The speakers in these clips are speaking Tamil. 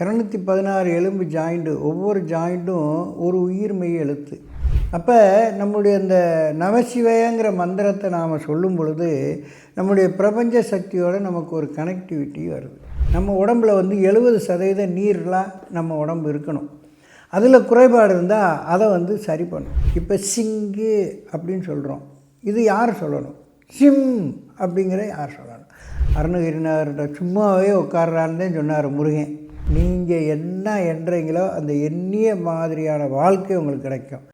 இரநூத்தி பதினாறு எலும்பு ஜாயிண்ட்டு ஒவ்வொரு ஜாயிண்ட்டும் ஒரு உயிர்மெய் எழுத்து. அப்போ நம்முடைய இந்த நமசிவயங்கிற மந்திரத்தை நாம் சொல்லும் பொழுது நம்முடைய பிரபஞ்ச சக்தியோடு நமக்கு ஒரு கனெக்டிவிட்டி வருது. நம்ம உடம்புல வந்து எழுபது சதவீத நீர்லாம் நம்ம உடம்பு இருக்கணும். அதில் குறைபாடு இருந்தால் அதை வந்து சரி பண்ணும். இப்போ சிங்கு அப்படின்னு சொல்கிறோம் இது யார் சொல்லணும்? சிம் அப்படிங்கிற யார் சொல்லணும்? அருணகிரிநாதர்கிட்ட சும்மாவே உட்கார்றான்னு சொன்னார் முருகன். நீங்கள் என்ன என்றீங்களோ அந்த எண்ணிய மாதிரியான வாழ்க்கை உங்களுக்கு கிடைக்கும்.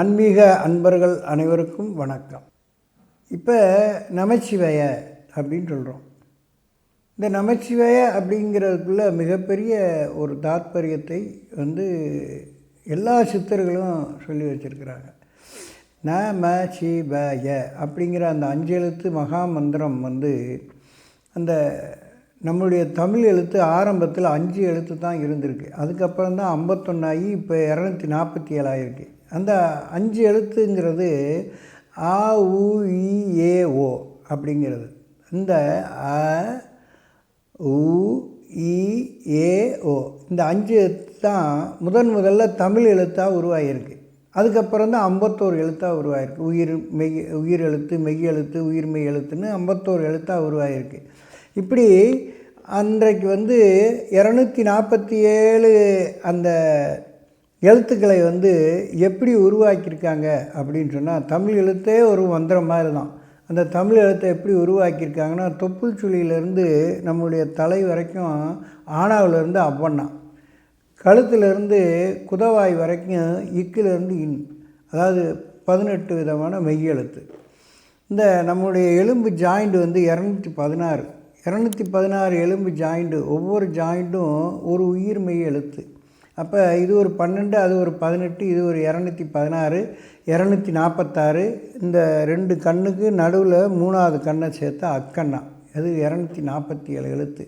ஆன்மீக அன்பர்கள் அனைவருக்கும் வணக்கம். இப்போ நமச்சிவய அப்படின்னு சொல்கிறோம் இந்த நமச்சிவய அப்படிங்கிறதுக்குள்ள மிகப்பெரிய ஒரு தாத்பரியத்தை வந்து எல்லா சித்தர்களும் சொல்லி வச்சுருக்கிறாங்க. நம சிவய அப்படிங்கிற அந்த அஞ்சு எழுத்து மகா மந்திரம் வந்து அந்த நம்மளுடைய தமிழ் எழுத்து ஆரம்பத்தில் அஞ்சு எழுத்து தான் இருந்திருக்கு. அதுக்கப்புறம் தான் ஐம்பத்தொன்னாகி இப்போ இரநூத்தி நாற்பத்தி ஏழாயிருக்கு. அந்த அஞ்சு எழுத்துங்கிறது ஆ உ இ ஏ ஓ அப்படிங்கிறது. இந்த அ உ இ ஏ ஓ இந்த அஞ்சு எழுத்து தான் முதன் முதல்ல தமிழ் எழுத்தாக உருவாகியிருக்கு. அதுக்கப்புறம் தான் ஐம்பத்தோரு எழுத்தாக உருவாயிருக்கு. உயிர் மெய் உயிர் எழுத்து மெய் எழுத்து உயிர் மெய் எழுத்துன்னு ஐம்பத்தோரு எழுத்தாக உருவாகிருக்கு இப்படி அன்றைக்கு வந்து இரநூத்தி நாற்பத்தி ஏழு அந்த எழுத்துக்களை வந்து எப்படி உருவாக்கியிருக்காங்க அப்படின்னு சொன்னால் தமிழ் எழுத்தே ஒரு மந்திரம் மாதிரி தான். அந்த தமிழ் எழுத்தை எப்படி உருவாக்கியிருக்காங்கன்னா தொப்புள் சுழியிலேருந்து நம்முடைய தலை வரைக்கும் ஆனாவிலேருந்து அவ்வண்ணா கழுத்திலிருந்து குதவாய் வரைக்கும் இக்கிலிருந்து இன் அதாவது பதினெட்டு விதமான மெய்யெழுத்து. இந்த நம்முடைய எலும்பு ஜாயிண்ட் வந்து இரநூத்தி பதினாறு. இரநூத்தி பதினாறு எலும்பு ஜாயிண்ட்டு ஒவ்வொரு ஜாயிண்ட்டும் ஒரு உயிர் மெய் எழுத்து அப்போ இது ஒரு பன்னெண்டு அது ஒரு பதினெட்டு இது ஒரு இரநூத்தி பதினாறு இரநூத்தி நாற்பத்தாறு இந்த ரெண்டு கண்ணுக்கு நடுவில் மூணாவது கண்ணை சேர்த்தா அக்கண்ணா. அது இரநூத்தி நாற்பத்தி ஏழு எழுத்து.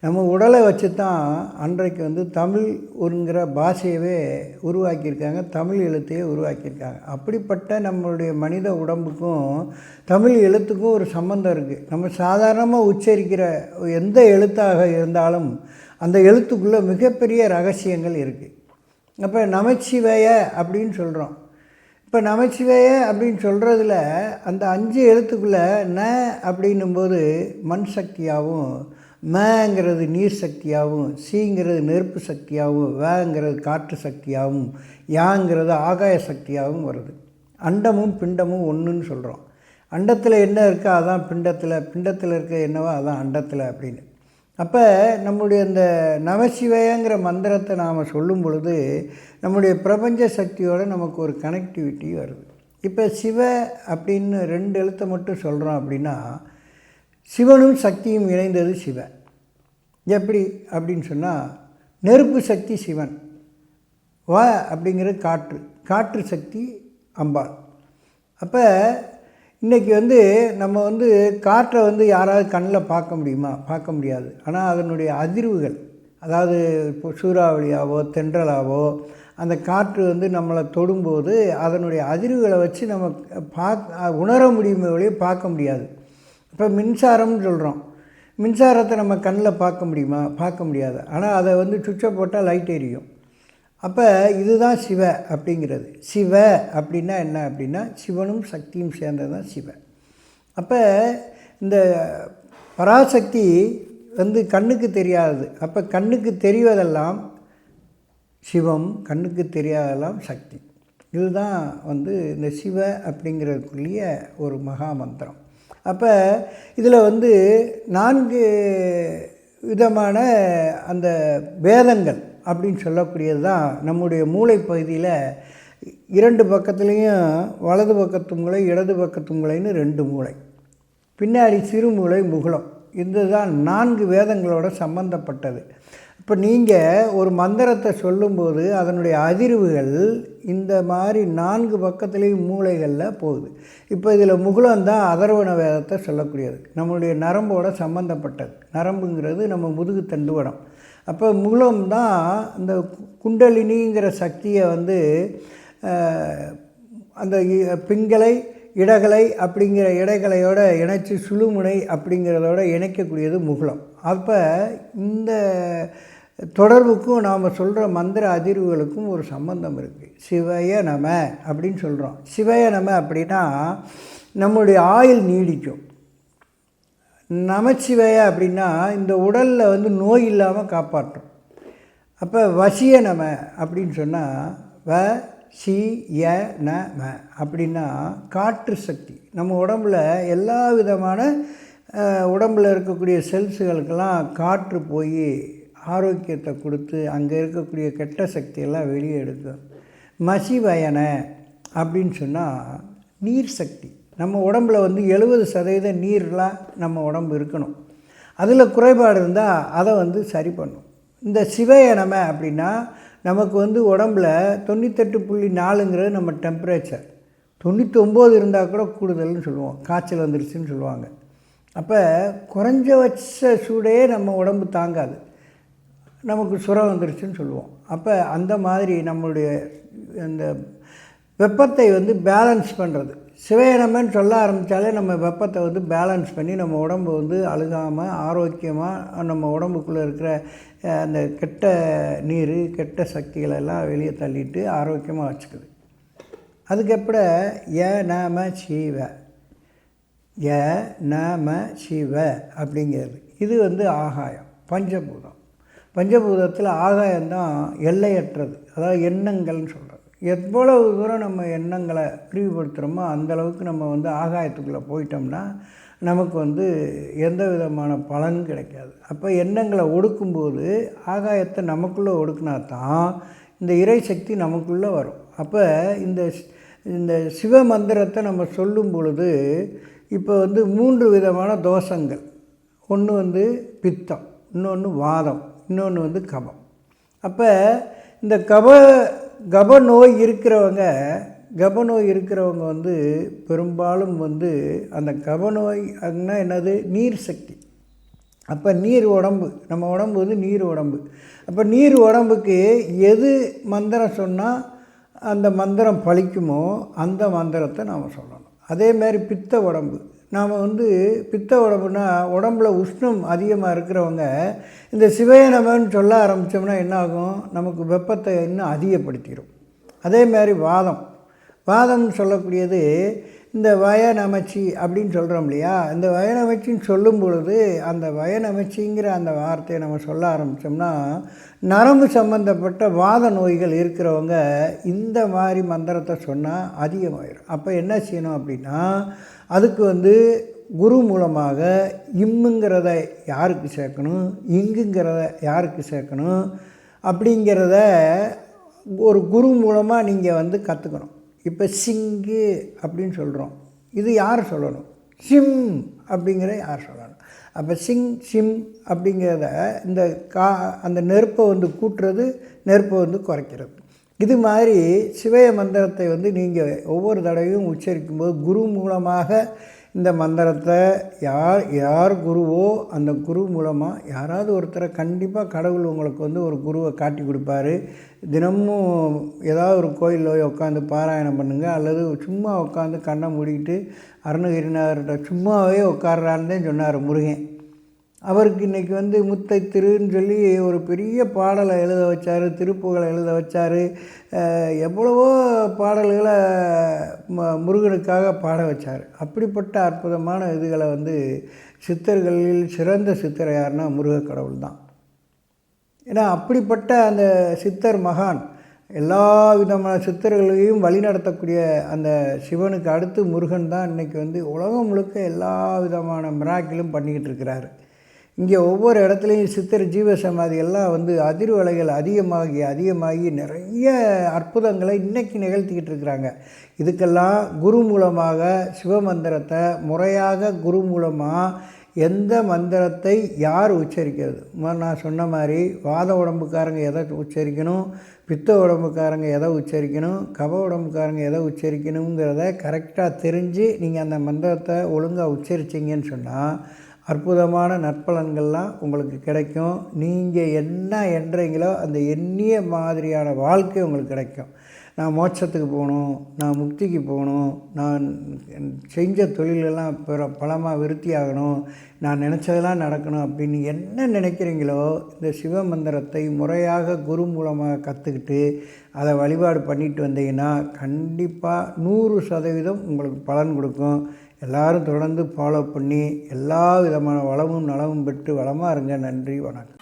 நம்ம உடலை வச்சு தான் அன்றைக்கு வந்து தமிழ் ஒருங்கிற பாஷையவே உருவாக்கியிருக்காங்க தமிழ் எழுத்தையே உருவாக்கியிருக்காங்க. அப்படிப்பட்ட நம்மளுடைய மனித உடம்புக்கும் தமிழ் எழுத்துக்கும் ஒரு சம்மந்தம் இருக்குது நம்ம சாதாரணமாக உச்சரிக்கிற எந்த எழுத்தாக இருந்தாலும் அந்த எழுத்துக்குள்ளே மிகப்பெரிய ரகசியங்கள் இருக்குது அப்போ நமச்சிவய அப்படின்னு சொல்கிறோம் இப்போ நமச்சிவய அப்படின்னு சொல்கிறதுல அந்த அஞ்சு எழுத்துக்குள்ளே ந அப்படின்னும்போது மண் சக்தியாகவும் மேங்கிறது நீர் சக்தியாகவும் சீங்கிறது நெருப்பு சக்தியாகவும் வேங்கிறது காற்று சக்தியாகவும் யாங்கிறது ஆகாய சக்தியாகவும் வருது. அண்டமும் பிண்டமும் ஒன்றுன்னு சொல்கிறோம் அண்டத்தில் என்ன இருக்கோ அதான் பிண்டத்தில் பிண்டத்தில் இருக்க என்னவோ அதான் அண்டத்தில் அப்படின்னு. அப்போ நம்முடைய இந்த நவசிவயங்கிற மந்திரத்தை நாம் சொல்லும் பொழுது நம்முடைய பிரபஞ்ச சக்தியோடு நமக்கு ஒரு கனெக்டிவிட்டி வருது. இப்போ சிவ அப்படின்னு ரெண்டு எழுத்தை மட்டும் சொல்கிறோம் அப்படின்னா சிவனும் சக்தியும் இணைந்தது சிவன் எப்படி? அப்படின்னு சொன்னால் நெருப்பு சக்தி சிவன். வா அப்படிங்கிறது காற்று. காற்று சக்தி அம்பாள். அப்போ இன்றைக்கி வந்து நம்ம வந்து காற்றை வந்து யாராவது கண்ணில் பார்க்க முடியுமா? பார்க்க முடியாது. ஆனால் அதனுடைய அதிர்வுகள் அதாவது இப்போ சூறாவளியாவோ தென்றலாவோ அந்த காற்று வந்து நம்மளை தொடும்போது அதனுடைய அதிர்வுகளை வச்சு நம்ம பார்க்க உணர முடியுமே வழியே பார்க்க முடியாது. இப்போ மின்சாரம்னு சொல்கிறோம் மின்சாரத்தை நம்ம கண்ணில் பார்க்க முடியுமா? பார்க்க முடியாது. ஆனால் அதை வந்து சுவிட்சை போட்டால் லைட் எரியும். அப்போ இதுதான் சிவ அப்படிங்கிறது. சிவ அப்படின்னா என்ன அப்படின்னா சிவனும் சக்தியும் சேர்ந்தது தான் சிவ. அப்போ இந்த பராசக்தி வந்து கண்ணுக்கு தெரியாதது. அப்போ கண்ணுக்கு தெரிவதெல்லாம் சிவம் கண்ணுக்கு தெரியாதெல்லாம் சக்தி. இதுதான் வந்து இந்த சிவ அப்படிங்கிறதுக்குள்ளேயே ஒரு மகா மந்திரம். அப்போ இதில் வந்து நான்கு விதமான அந்த வேதங்கள் அப்படின்னு சொல்லக்கூடியது தான் நம்முடைய மூளை பகுதியில் இரண்டு பக்கத்துலேயும் வலது பக்கத்து மூளை இடது பக்கத்து மூளைன்னு ரெண்டு மூளை. பின்னாடி சிறு மூளை முகுளம். இதுதான் நான்கு வேதங்களோட சம்பந்தப்பட்டது. இப்போ நீங்கள் ஒரு மந்திரத்தை சொல்லும்போது அதனுடைய அதிர்வுகள் இந்த மாதிரி நான்கு பக்கத்துலேயும் மூளைகளில் போகுது. இப்போ இதில் முகுலம் தான் அதர்வன வேதத்தை சொல்லக்கூடியது. நம்மளுடைய நரம்போட சம்மந்தப்பட்டது நரம்புங்கிறது நம்ம முதுகு தண்டுவடம் அப்போ முகுலம் தான் இந்த குண்டலினிங்கிற சக்தியை வந்து அந்த இ- பிங்களை இடகலை அப்படிங்கிற இடைகளையோட இணைச்சி சுழுமுனை அப்படிங்கிறதோட இணைக்கக்கூடியது முகுளம். அப்போ இந்த தொடர்புக்கும் நாம் சொல்கிற மந்திர அதிர்வுகளுக்கும் ஒரு சம்பந்தம் இருக்குது சிவய நம அப்படின்னு சொல்கிறோம் சிவய நம அப்படின்னா நம்முடைய ஆயுள் நீடிக்கும். நமச்சிவய அப்படின்னா இந்த உடலில் வந்து நோய் இல்லாமல் காப்பாற்றும். அப்போ வசிய நம அப்படின்னு சொன்னால் வ சி ய ந ம அப்படின்னா காற்று சக்தி. நம்ம உடம்புல எல்லா விதமான உடம்பில் உடம்புல இருக்கக்கூடிய செல்ஸுகளுக்கெல்லாம் காற்று போய் ஆரோக்கியத்தை கொடுத்து அங்கே இருக்கக்கூடிய கெட்ட சக்தியெல்லாம் வெளியே எடுக்கும். மசிவயன அப்படின்னு சொன்னால் நீர் சக்தி. நம்ம உடம்புல வந்து எழுபது சதவீத நீர்லாம் நம்ம உடம்பு இருக்கணும். அதில் குறைபாடு இருந்தால் அதை வந்து சரி பண்ணும். இந்த சிவயனம அப்படின்னா நமக்கு வந்து உடம்புல தொண்ணூத்தெட்டு புள்ளி நாலுங்கிறது நம்ம டெம்பரேச்சர் தொண்ணூற்றொம்பது இருந்தால் கூட கூடுதல்னு சொல்லுவோம். காய்ச்சல் வந்துருச்சுன்னு சொல்லுவாங்க. அப்போ குறைஞ்சபட்ச சூடே நம்ம உடம்பு தாங்காது. நமக்கு சுரம் வந்துருச்சுன்னு சொல்லுவோம். அப்போ அந்த மாதிரி நம்மளுடைய இந்த வெப்பத்தை வந்து பேலன்ஸ் பண்ணுறது சிவயனமன்னு சொல்ல ஆரம்பித்தாலே நம்ம வெப்பத்தை வந்து பேலன்ஸ் பண்ணி நம்ம உடம்பு வந்து அழுகாமல் ஆரோக்கியமாக நம்ம உடம்புக்குள்ளே இருக்கிற அந்த கெட்ட நீர் கெட்ட சக்திகளை எல்லாம் வெளியே தள்ளிட்டு ஆரோக்கியமாக வச்சுக்குது. அதுக்கப்புறம் ய நாம சீவ ய நாம சிவ அப்படிங்கிறது. இது வந்து ஆகாயம் பஞ்சபூதம். பஞ்சபூதத்தில் ஆகாயம்தான் எல்லையற்றது. அதாவது எண்ணங்கள்னு சொல்கிறது எவ்வளவு தூரம் நம்ம எண்ணங்களை விரிவுபடுத்துகிறோமோ அந்த அளவுக்கு நம்ம வந்து ஆகாயத்துக்குள்ளே போயிட்டோம்னா நமக்கு வந்து எந்த விதமான பலன் கிடைக்காது. அப்போ எண்ணங்களை ஒடுக்கும்போது ஆகாயத்தை நமக்குள்ளே ஒடுக்குனா தான் இந்த இறை சக்தி நமக்குள்ளே வரும். அப்போ இந்த இந்த சிவ மந்திரத்தை நம்ம சொல்லும் பொழுது இப்போ வந்து மூன்று விதமான தோஷங்கள். ஒன்று வந்து பித்தம் இன்னொன்று வாதம் இன்னொன்று வந்து கபம். அப்போ இந்த கப கப நோய் இருக்கிறவங்க கப நோய் இருக்கிறவங்க வந்து பெரும்பாலும் வந்து அந்த கபநோய்னா என்னது? நீர் சக்தி. அப்போ நீர் உடம்பு நம்ம உடம்பு வந்து நீர் உடம்பு. அப்போ நீர் உடம்புக்கு எது மந்திரம் சொன்னால் அந்த மந்திரம் பழிக்குமோ அந்த மந்திரத்தை நாம் சொல்லணும். அதே மாதிரி பித்த உடம்பு. நாம் வந்து பித்த உடம்புனா உடம்புல உஷ்ணம் அதிகமாக இருக்கிறவங்க இந்த சிவயனமன்னு சொல்ல ஆரம்பித்தோம்னா என்ன ஆகும் நமக்கு வெப்பத்தை இன்னும் அதிகப்படுத்திடும் அதே மாதிரி வாதம். வாதம்னு சொல்லக்கூடியது இந்த வயநமைச்சி அப்படின்னு சொல்கிறோம் இல்லையா? இந்த வயநமைச்சின்னு சொல்லும் பொழுது அந்த வயநமைச்சிங்கிற அந்த வார்த்தையை நம்ம சொல்ல ஆரம்பித்தோம்னா நரம்பு சம்பந்தப்பட்ட வாத நோய்கள் இருக்கிறவங்க இந்த மாதிரி மந்திரத்தை சொன்னால் அதிகமாயிடும் அப்போ என்ன செய்யணும் அப்படின்னா அதுக்கு வந்து குரு மூலமாக இம்முங்கிறத யாருக்கு சேர்க்கணும்? இங்குங்கிறத யாருக்கு சேர்க்கணும்? அப்படிங்கிறத ஒரு குரு மூலமாக நீங்கள் வந்து கற்றுக்கணும் இப்போ சிங்கு அப்படின்னு சொல்கிறோம் இது யார் சொல்லணும்? சிம் அப்படிங்கிற யார் சொல்லணும்? அப்போ சிங் சிம் அப்படிங்கிறத இந்த கா அந்த நெருப்பை வந்து கூட்டுறது நெருப்பை வந்து குறைக்கிறது. இது மாதிரி சிவய மந்திரத்தை வந்து நீங்கள் ஒவ்வொரு தடவையும் உச்சரிக்கும்போது குரு மூலமாக இந்த மந்திரத்தை யார் யார் குருவோ அந்த குரு மூலமாக யாராவது ஒருத்தரை கண்டிப்பாக கடவுள் உங்களுக்கு வந்து ஒரு குருவை காட்டி கொடுப்பாரு. தினமும் ஏதாவது ஒரு கோயிலில் போய் உட்காந்து பாராயணம் பண்ணுங்கள் அல்லது சும்மா உட்காந்து கண்ணை மூடிக்கிட்டு அருணகிரிநாதர்கிட்ட சும்மாவே உட்கார்றான்னு சொன்னார் முருகன். அவருக்கு இன்றைக்கி வந்து முத்தை திருன்னு சொல்லி ஒரு பெரிய பாடலை எழுத வச்சார் திருப்புகளை எழுத வச்சார். எவ்வளவோ பாடல்களை ம முருகனுக்காக பாட வச்சார். அப்படிப்பட்ட அற்புதமான இதுகளை வந்து சித்தர்களில் சிறந்த சித்தர் யாருன்னா முருகக் கடவுள் தான். ஏன்னா அப்படிப்பட்ட அந்த சித்தர் மகான் எல்லா விதமான சித்தர்களையும் வழிநடத்தக்கூடிய அந்த சிவனுக்கு அடுத்து முருகன் தான் இன்றைக்கி வந்து உலகம் முழுக்க எல்லா விதமான மிராக்கிலும் பண்ணிக்கிட்டு இருக்கிறாரு. இங்கே ஒவ்வொரு இடத்துலையும் சித்தர் ஜீவசமாதி எல்லாம் வந்து அதிர்வலைகள் அதிகமாகி அதிகமாகி நிறைய அற்புதங்களை இன்றைக்கி நிகழ்த்திக்கிட்டு இருக்கிறாங்க. இதுக்கெல்லாம் குரு மூலமாக சிவமந்திரத்தை முறையாக குரு மூலமாக எந்த மந்திரத்தை யார் உச்சரிக்கிறது? நான் சொன்ன மாதிரி வாத உடம்புக்காரங்க எதை உச்சரிக்கணும் பித்த உடம்புக்காரங்க எதை உச்சரிக்கணும் கப உடம்புக்காரங்க எதை உச்சரிக்கணுங்கிறத கரெக்டாக தெரிஞ்சு நீங்கள் அந்த மந்திரத்தை ஒழுங்காக உச்சரிச்சிங்கன்னு சொன்னால் அற்புதமான நற்பலன்கள்லாம் உங்களுக்கு கிடைக்கும். நீங்கள் என்ன என்றீங்களோ அந்த எண்ணிய மாதிரியான வாழ்க்கை உங்களுக்கு கிடைக்கும். நான் மோட்சத்துக்கு போகணும் நான் முக்திக்கு போகணும் நான் செஞ்ச தொழிலெல்லாம் பிற பலமாக விருத்தி ஆகணும் நான் நினச்சதெல்லாம் நடக்கணும் அப்படின்னு என்ன நினைக்கிறீங்களோ இந்த சிவ மந்திரத்தை முறையாக குரு மூலமாக கற்றுக்கிட்டு அதை வழிபாடு பண்ணிட்டு வந்தீங்கன்னா கண்டிப்பாக நூறு சதவீதம் உங்களுக்கு பலன் கொடுக்கும். எல்லாரும் தொடர்ந்து ஃபாலோ பண்ணி எல்லா விதமான வளமும் நலமும் பெற்று வளமாக இருங்க நன்றி வணக்கம்.